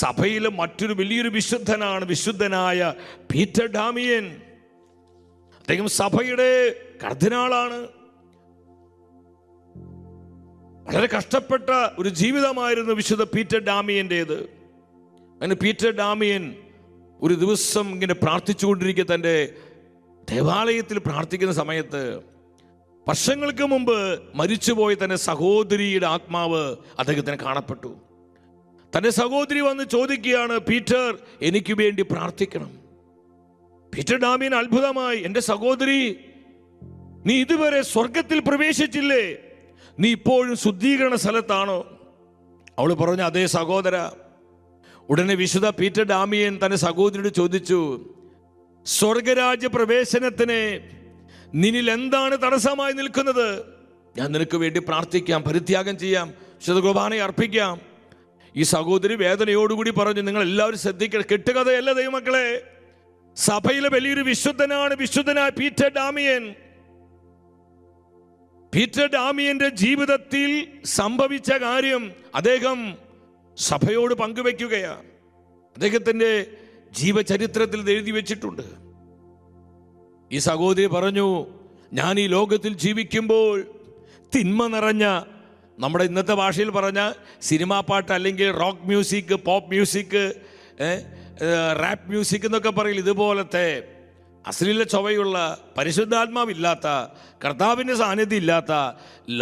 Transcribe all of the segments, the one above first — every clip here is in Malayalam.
സഭയിലെ മറ്റൊരു വലിയൊരു വിശുദ്ധനാണ് വിശുദ്ധനായ പീറ്റർ ഡാമിയൻ. അദ്ദേഹം സഭയുടെ കർദിനാളാണ് വളരെ കഷ്ടപ്പെട്ട ഒരു ജീവിതമായിരുന്നു വിശുദ്ധ പീറ്റർ ഡാമിയന്റേത്. അങ്ങനെ പീറ്റർ ഡാമിയൻ ഒരു ദിവസം ഇങ്ങനെ പ്രാർത്ഥിച്ചുകൊണ്ടിരിക്കുക തന്റെ ദേവാലയത്തിൽ പ്രാർത്ഥിക്കുന്ന സമയത്ത് വർഷങ്ങൾക്ക് മുമ്പ് മരിച്ചുപോയ തന്റെ സഹോദരിയുടെ ആത്മാവ് അദ്ദേഹത്തിന് കാണപ്പെട്ടു. തന്റെ സഹോദരി വന്ന് ചോദിക്കുകയാണ് പീറ്റർ എനിക്ക് വേണ്ടി പ്രാർത്ഥിക്കണം. പീറ്റർ ഡാമിയൻ അത്ഭുതമായി എന്റെ സഹോദരി നീ ഇതുവരെ സ്വർഗത്തിൽ പ്രവേശിച്ചില്ലേ? നീ ഇപ്പോഴും ശുദ്ധീകരണ സ്ഥലത്താണോ? അവൾ പറഞ്ഞു അതേ സഹോദര. ഉടനെ വിശുദ്ധ പീറ്റർ ഡാമിയൻ തന്റെ സഹോദരിയോട് ചോദിച്ചു സ്വർഗരാജ്യ പ്രവേശനത്തിന് നിനിൽ എന്താണ് തടസ്സമായി നിൽക്കുന്നത്? ഞാൻ നിനക്ക് വേണ്ടി പ്രാർത്ഥിക്കാം പരിത്യാഗം ചെയ്യാം വിശുദ്ധ കുർബാനയെ അർപ്പിക്കാം. ഈ സഹോദരി വേദനയോടുകൂടി പറഞ്ഞു നിങ്ങൾ എല്ലാവരും ശ്രദ്ധിക്കണം കെട്ടുകഥയല്ല ദൈവമക്കളെ. സഭയിലെ വലിയൊരു വിശുദ്ധനാണ് വിശുദ്ധനായ പീറ്റർ ഡാമിയൻ. പീറ്റർ ഡാമിയന്റെ ജീവിതത്തിൽ സംഭവിച്ച കാര്യം അദ്ദേഹം സഭയോട് പങ്കുവെക്കുകയാണ്. അദ്ദേഹത്തിന്റെ ജീവചരിത്രത്തിൽ എഴുതി വെച്ചിട്ടുണ്ട്. ഈ സഹോദരി പറഞ്ഞു ഞാൻ ഈ ലോകത്തിൽ ജീവിക്കുമ്പോൾ തിന്മ നിറഞ്ഞ നമ്മുടെ ഇന്നത്തെ ഭാഷയിൽ പറഞ്ഞ സിനിമാ പാട്ട് അല്ലെങ്കിൽ rock music pop music rap music എന്നൊക്കെ പറയില്ല ഇതുപോലത്തെ അശ്ലീല ചൊവയുള്ള പരിശുദ്ധാത്മാവില്ലാത്ത കർത്താവിന്റെ സാന്നിധ്യം ഇല്ലാത്ത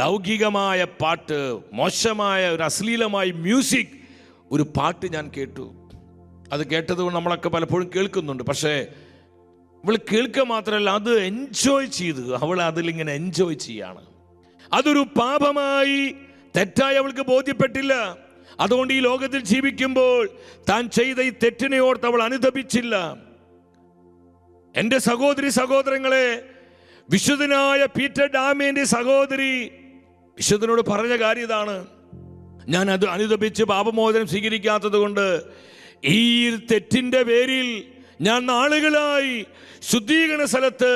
ലൗകികമായ പാട്ട് മോശമായ ഒരു അശ്ലീലമായ മ്യൂസിക് ഒരു പാട്ട് ഞാൻ കേട്ടു. അത് കേട്ടതുകൊണ്ട് നമ്മളൊക്കെ പലപ്പോഴും കേൾക്കുന്നുണ്ട്. പക്ഷേ അവൾ കേൾക്കുക മാത്രമല്ല അത് എൻജോയ് ചെയ്തു. അവൾ അതിലിങ്ങനെ എൻജോയ് ചെയ്യാണ്. അതൊരു പാപമായി തെറ്റായി അവൾക്ക് ബോധ്യപ്പെട്ടില്ല. അതുകൊണ്ട് ഈ ലോകത്തിൽ ജീവിക്കുമ്പോൾ താൻ ചെയ്ത ഈ തെറ്റിനെ ഓർത്ത് അവൾ അനുദപിച്ചില്ല. എന്റെ സഹോദരി സഹോദരങ്ങളെ വിശുദ്ധനായ പീറ്റർ ഡാമിന്റെ സഹോദരി വിശുദ്ധനോട് പറഞ്ഞ കാര്യം ഇതാണ്. ഞാൻ അത് അനുദപിച്ച് പാപമോചനം സ്വീകരിക്കാത്തത് കൊണ്ട് ഈ തെറ്റിന്റെ പേരിൽ ഞാൻ നാളുകളായി ശുദ്ധീകരണ സ്ഥലത്ത്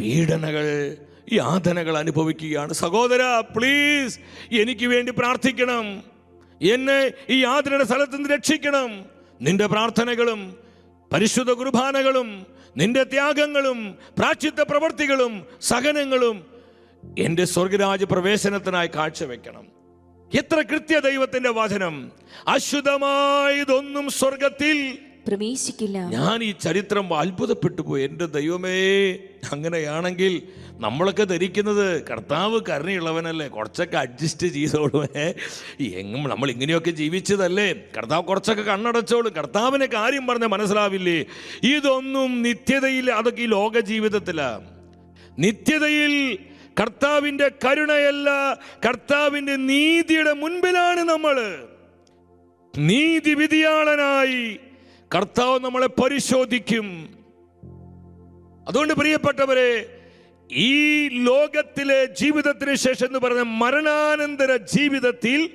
പീഡനകൾ യാതനകൾ അനുഭവിക്കുകയാണ്. സഹോദര പ്ലീസ് എനിക്ക് വേണ്ടി പ്രാർത്ഥിക്കണം. എന്നെ ഈ യാതനയുടെ സ്ഥലത്ത് നിന്ന് രക്ഷിക്കണം. നിന്റെ പ്രാർത്ഥനകളും പരിശുദ്ധ കുർബാനകളും നിന്റെ ത്യാഗങ്ങളും പ്രാച്ചിത്ത പ്രവർത്തികളും സഹനങ്ങളും എന്റെ സ്വർഗരാജ പ്രവേശനത്തിനായി കാഴ്ചവെക്കണം. എത്ര കൃത്യ ദൈവത്തിന്റെ വചനം. അശുദ്ധമായതൊന്നും സ്വർഗത്തിൽ പ്രവേശിക്കില്ല. ഞാൻ ഈ ചരിത്രം അത്ഭുതപ്പെട്ടു പോയി. എന്റെ ദൈവമേ അങ്ങനെയാണെങ്കിൽ നമ്മളൊക്കെ ധരിക്കുന്നത് കർത്താവ് കരുണയുള്ളവനല്ലേ? കുറച്ചൊക്കെ അഡ്ജസ്റ്റ് ചെയ്തോളുവേ എങ്ങും നമ്മൾ ഇങ്ങനെയൊക്കെ ജീവിച്ചതല്ലേ? കർത്താവ് കുറച്ചൊക്കെ കണ്ണടച്ചോളൂ. കർത്താവിനെ കാര്യം പറഞ്ഞ മനസ്സിലാവില്ലേ? ഇതൊന്നും നിത്യതയിൽ അതൊക്കെ ഈ ലോക ജീവിതത്തിലാണ് നിത്യതയിൽ കർത്താവിന്റെ കരുണയല്ല കർത്താവിന്റെ നീതിയുടെ മുൻപിലാണ് നമ്മൾ നീതി വിധിയാളനായി കർത്താവ് നമ്മളെ പരിശോധിക്കും. അതുകൊണ്ട് പ്രിയപ്പെട്ടവരെ ഈ ലോകത്തിലെ ജീവിതത്തിന് ശേഷം എന്ന് പറഞ്ഞ മരണാനന്തര ജീവിതത്തിൽ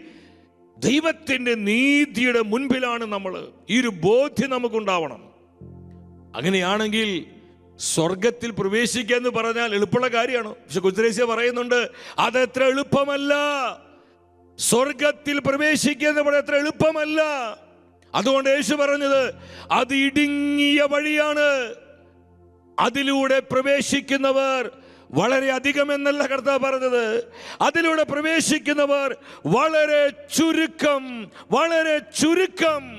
ദൈവത്തിന്റെ നീതിയുടെ മുൻപിലാണ് നമ്മൾ. ഈ ഒരു ബോധ്യം നമുക്കുണ്ടാവണം. അങ്ങനെയാണെങ്കിൽ സ്വർഗത്തിൽ പ്രവേശിക്കുക എന്ന് പറഞ്ഞാൽ എളുപ്പമുള്ള കാര്യമാണ്. പക്ഷെ കുദ്രേസ്യ പറയുന്നുണ്ട് അതെത്ര എളുപ്പമല്ല. സ്വർഗത്തിൽ പ്രവേശിക്കുക എന്ന് പറഞ്ഞാൽ അത്ര എളുപ്പമല്ല. അതുകൊണ്ട് യേശു പറഞ്ഞത് അത് ഇടുങ്ങിയ വഴിയാണ്. അതിലൂടെ പ്രവേശിക്കുന്നവർ വളരെ അധികം എന്നല്ല കർത്താവ് പറഞ്ഞത്. അതിലൂടെ പ്രവേശിക്കുന്നവർ വളരെ ചുരുക്കം വളരെ ചുരുക്കം